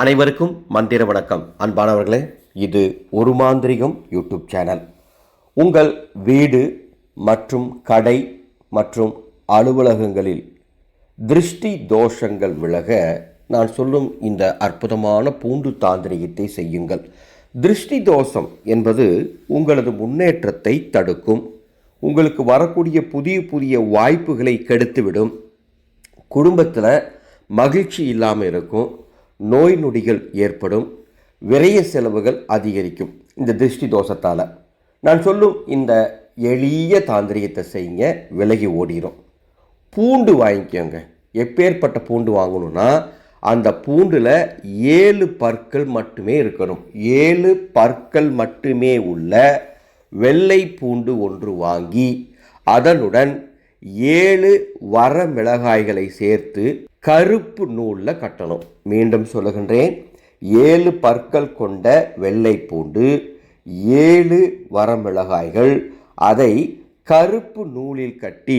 அனைவருக்கும் மந்திர வணக்கம். அன்பானவர்களே இது ஒரு மாந்திரிகம் யூடியூப் சேனல். உங்கள் வீடு மற்றும் கடை மற்றும் அலுவலகங்களில் திருஷ்டி தோஷங்கள் விலக நான் சொல்லும் இந்த அற்புதமான பூண்டு தாந்திரிகத்தை செய்யுங்கள். திருஷ்டி தோஷம் என்பது உங்களது முன்னேற்றத்தை தடுக்கும். உங்களுக்கு வரக்கூடிய புதிய புதிய வாய்ப்புகளை கெடுத்துவிடும். குடும்பத்தில் மகிழ்ச்சி இல்லாமல் இருக்கும். நோய் நொடிகள் ஏற்படும் விரைய செலவுகள் அதிகரிக்கும். இந்த திருஷ்டி தோஷத்தால். நான் சொல்லும் இந்த எளிய தாந்திரிகத்தை செய்யுங்க விலகி ஓடிடும் பூண்டு வாங்கிக்கோங்க. எப்பேற்பட்ட பூண்டு வாங்கணும்னா அந்த பூண்டில் ஏழு பற்கள் மட்டுமே இருக்கணும். ஏழு பற்கள் மட்டுமே உள்ள வெள்ளை பூண்டு ஒன்று வாங்கி அதனுடன் ஏழு வர மிளகாய்களை சேர்த்து கருப்பு நூலில் கட்டணும். மீண்டும் சொல்லுகின்றேன். ஏழு பற்கள் கொண்ட வெள்ளை பூண்டு ஏழு வரமிளகாய்கள் அதை கருப்பு நூலில் கட்டி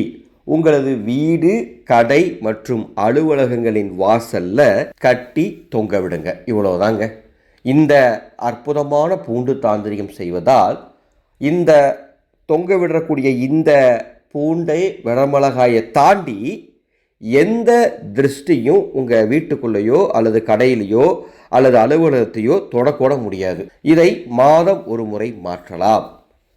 உங்களது வீடு கடை மற்றும் அலுவலகங்களின் வாசல்ல கட்டி தொங்க விடுங்க. இவ்வளவுதாங்க. இந்த அற்புதமான பூண்டு தாந்திரிகம் செய்வதால் இந்த தொங்க விடக்கூடிய இந்த பூண்டை வரமிளகாயை தாண்டி எந்த திருஷ்டியும் உங்கள் வீட்டுக்குள்ளேயோ அல்லது கடையிலையோ அல்லது அலுவலகத்தையோ தொடக்கூட முடியாது. இதை மாதம் ஒரு முறை மாற்றலாம்.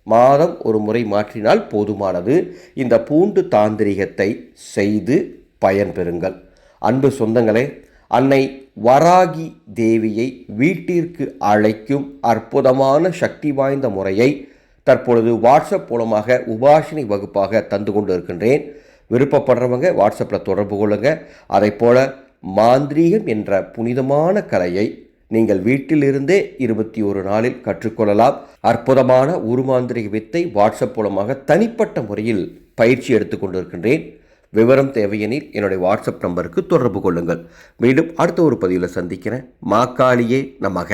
மாதம் ஒரு முறை மாற்றினால் போதுமானது. இந்த பூண்டு தாந்திரிகத்தை செய்து பயன்பெறுங்கள் அன்பு சொந்தங்களே அன்னை வராகி தேவியை வீட்டிற்கு அழைக்கும் அற்புதமான சக்தி வாய்ந்த முறையை தற்பொழுது வாட்ஸ்அப் மூலமாக உபாஷினி வகுப்பாக தந்து கொண்டு இருக்கின்றேன் விருப்பப்படுறவங்க வாட்ஸ்அப்பில் தொடர்பு கொள்ளுங்கள் அதை போல் மாந்திரீகம் என்ற புனிதமான கலையை நீங்கள் வீட்டிலிருந்தே இருபத்தி ஒரு நாளில் கற்றுக்கொள்ளலாம். அற்புதமான உருமாந்திரிக வித்தை வாட்ஸ்அப் மூலமாக தனிப்பட்ட முறையில் பயிற்சி எடுத்துக்கொண்டிருக்கின்றேன் விவரம் தேவையெனில் என்னுடைய வாட்ஸ்அப் நம்பருக்கு தொடர்பு கொள்ளுங்கள். மீண்டும் அடுத்த ஒரு பதிவில் சந்திக்கிறேன். மாக்காளியே நமக.